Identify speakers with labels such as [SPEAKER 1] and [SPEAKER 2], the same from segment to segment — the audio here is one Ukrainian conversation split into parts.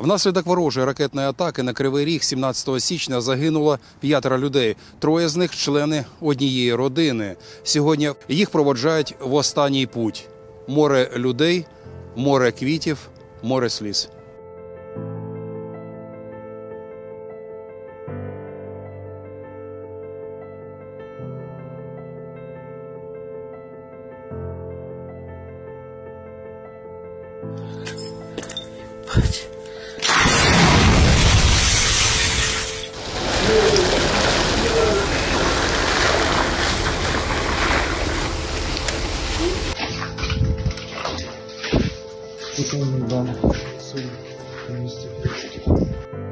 [SPEAKER 1] Внаслідок ворожої ракетної атаки на Кривий Ріг 17 січня загинуло п'ятеро людей. Троє з них члени однієї родини. Сьогодні їх проводжають в останній путь. Море людей, море квітів, море сліз.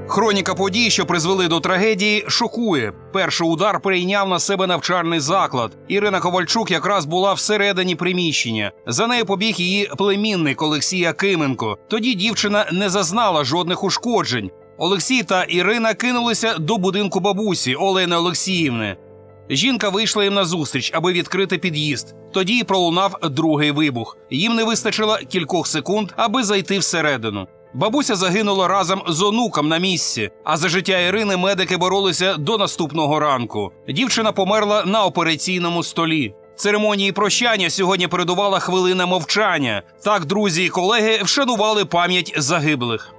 [SPEAKER 1] Хроніка подій, що призвели до трагедії, шокує. Перший удар прийняв на себе навчальний заклад. Ірина Ковальчук якраз була всередині приміщення. За нею побіг її племінник Олексій Акименко. Тоді дівчина не зазнала жодних ушкоджень. Олексій та Ірина кинулися до будинку бабусі Олени Олексіївни. Жінка вийшла їм назустріч, аби відкрити під'їзд. Тоді пролунав другий вибух. Їм не вистачило кількох секунд, аби зайти всередину. Бабуся загинула разом з онуком на місці. А за життя Ірини медики боролися до наступного ранку. Дівчина померла на операційному столі. Церемонії прощання сьогодні передувала хвилина мовчання. Так друзі і колеги вшанували пам'ять загиблих.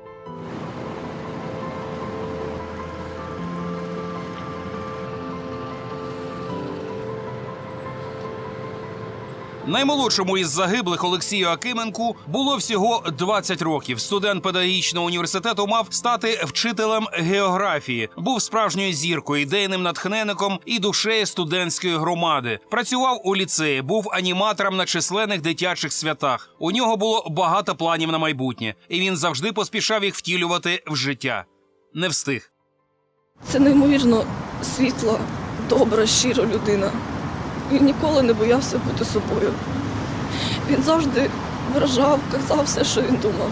[SPEAKER 1] Наймолодшому із загиблих Олексію Акименку було всього 20 років. Студент педагогічного університету мав стати вчителем географії. Був справжньою зіркою, ідейним натхненником і душею студентської громади. Працював у ліцеї, був аніматором на численних дитячих святах. У нього було багато планів на майбутнє, і він завжди поспішав їх втілювати в життя. Не встиг.
[SPEAKER 2] Це неймовірно світла, добра, щира людина. Він ніколи не боявся бути собою. Він завжди виражав, казав все, що він думав.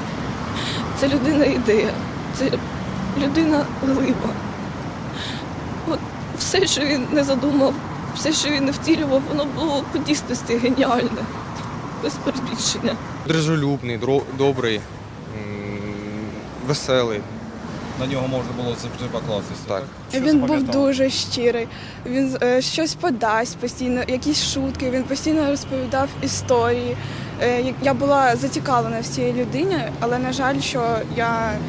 [SPEAKER 2] Це людина ідея, це людина глиба. От все, що він не задумав, все, що він не втілював, воно було по дійсності геніальне, без перебільшення.
[SPEAKER 3] Дружелюбний, добрий, веселий.
[SPEAKER 1] На нього можна було завжди покластися.
[SPEAKER 3] Так.
[SPEAKER 4] Він був дуже щирий. Він е, щось подасть постійно, якісь шутки. Він постійно розповідав історії. Е, я- я була зацікавлена в цій людині, але на жаль, що я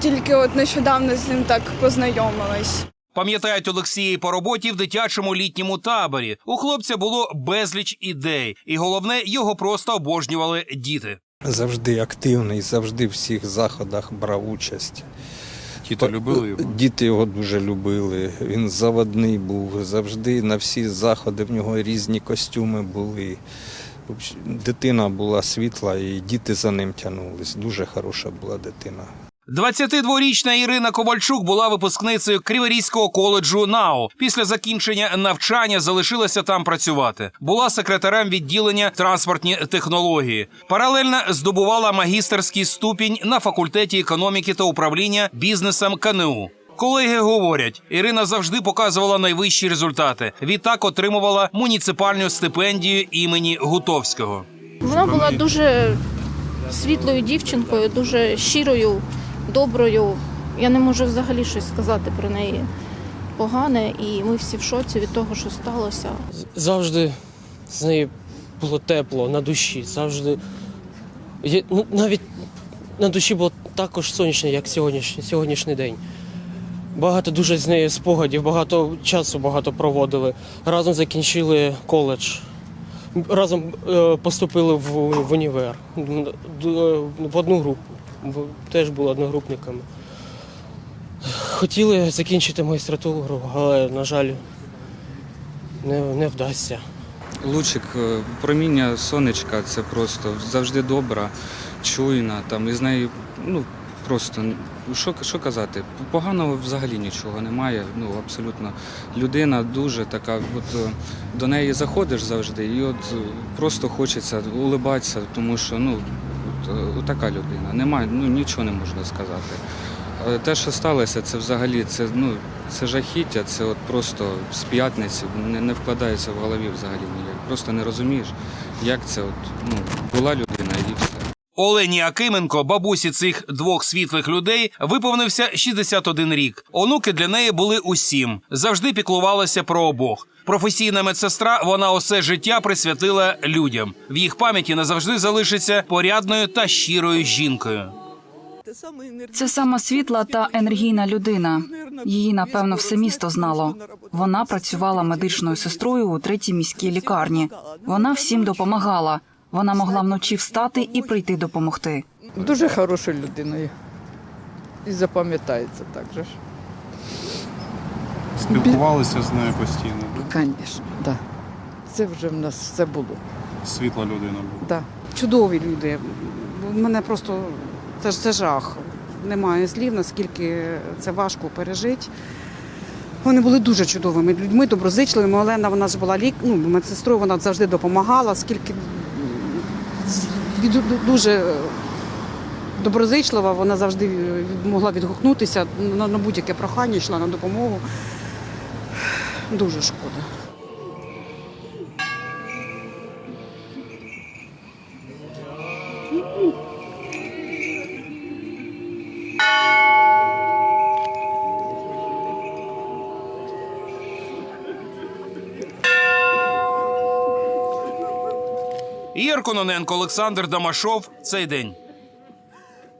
[SPEAKER 4] тільки от нещодавно з ним так познайомилась.
[SPEAKER 1] Пам'ятають Олексія і по роботі в дитячому літньому таборі. У хлопця було безліч ідей, і головне, його просто обожнювали діти.
[SPEAKER 5] Завжди активний, завжди в всіх заходах брав участь.
[SPEAKER 1] Діти любили його.
[SPEAKER 5] Діти його дуже любили. Він заводний був. Завжди на всі заходи в нього різні костюми були. Дитина була світла, і діти за ним тягнулись. Дуже хороша була дитина.
[SPEAKER 1] 22-річна Ірина Ковальчук була випускницею Криворізького коледжу НАУ. Після закінчення навчання залишилася там працювати. Була секретарем відділення транспортні технології. Паралельно здобувала магістерський ступінь на факультеті економіки та управління бізнесом КНУ. Колеги говорять, Ірина завжди показувала найвищі результати. Відтак отримувала муніципальну стипендію імені Гутовського.
[SPEAKER 6] Вона була дуже світлою дівчинкою, дуже щирою, доброю. Я не можу взагалі щось сказати про неї погане, і ми всі в шоці від того, що сталося.
[SPEAKER 7] завжди з нею було тепло на душі. Завжди ну, навіть на душі було також сонячно, як сьогоднішній, сьогоднішній день. Багато дуже з нею спогадів, багато часу багато проводили. Разом закінчили коледж. Разом е, поступили в, в універ в одну групу. Бо Теж були одногрупниками. Хотіли закінчити магістратуру, але, на жаль, не, не вдасться.
[SPEAKER 8] Лучик, е, проміння сонечка це просто завжди добра, чуйна. Там і з нею, ну просто що, що казати, поганого взагалі нічого немає. Ну абсолютно людина дуже така. От е, до неї заходиш завжди, і от е, просто хочеться улибатися, тому що ну така людина. Немає, ну нічого не можна сказати. Е, Те, що сталося, це взагалі це, ну, це жахіття, це от просто з п'ятниці не, не вкладається в голові взагалі ніяк. Просто не розумієш, як це от, ну, була людина.
[SPEAKER 1] Олені Акименко, бабусі цих двох світлих людей, виповнився 61 рік. Онуки для неї були усім, завжди піклувалася про обох. Професійна медсестра вона усе життя присвятила людям. В їх пам'яті назавжди залишиться порядною та щирою жінкою.
[SPEAKER 9] Це сама світла та енергійна людина. Її, напевно, все місто знало. Вона працювала медичною сестрою у третій міській лікарні. Вона всім допомагала. Вона могла вночі встати і прийти допомогти.
[SPEAKER 10] Дуже хорошою людиною. І запам'ятається так же ж.
[SPEAKER 11] Спілкувалися з нею постійно.
[SPEAKER 10] Звісно, да. Це вже в нас все було.
[SPEAKER 11] Світла людина була.
[SPEAKER 10] Да.
[SPEAKER 12] чудові люди. Мене просто це ж це жах. Немає слів, наскільки це важко пережити. Вони були дуже чудовими людьми, доброзичливими. Олена вона ж була лік, ну, медсестрою, вона завжди допомагала, скільки дуже доброзичлива, вона завжди могла відгукнутися на, на будь-яке прохання, йшла на допомогу. Дуже шкода.
[SPEAKER 1] Ігор Кононенко, Олександр Дамашов. Цей день.